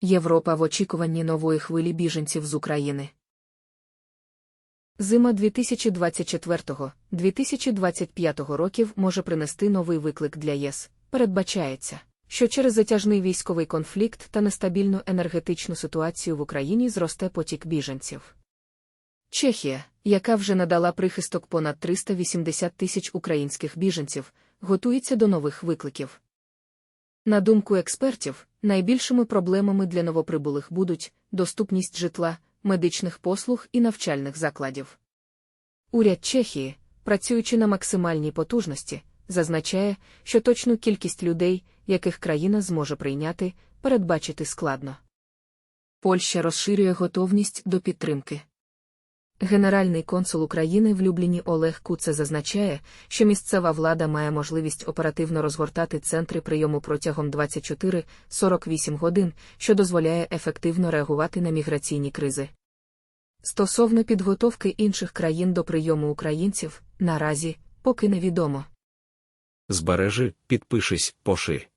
Європа в очікуванні нової хвилі біженців з України. Зима 2024-2025 років може принести новий виклик для ЄС. Передбачається, що через затяжний військовий конфлікт та нестабільну енергетичну ситуацію в Україні зросте потік біженців. Чехія, яка вже надала прихисток понад 380 тисяч українських біженців, готується до нових викликів. На думку експертів, найбільшими проблемами для новоприбулих будуть доступність житла, медичних послуг і навчальних закладів. Уряд Чехії, працюючи на максимальній потужності, зазначає, що точну кількість людей, яких країна зможе прийняти, передбачити складно. Польща розширює готовність до підтримки. Генеральний консул України в Любліні Олег Куце зазначає, що місцева влада має можливість оперативно розгортати центри прийому протягом 24-48 годин, що дозволяє ефективно реагувати на міграційні кризи. Стосовно підготовки інших країн до прийому українців, наразі поки невідомо. Збережи, підпишись, поширь.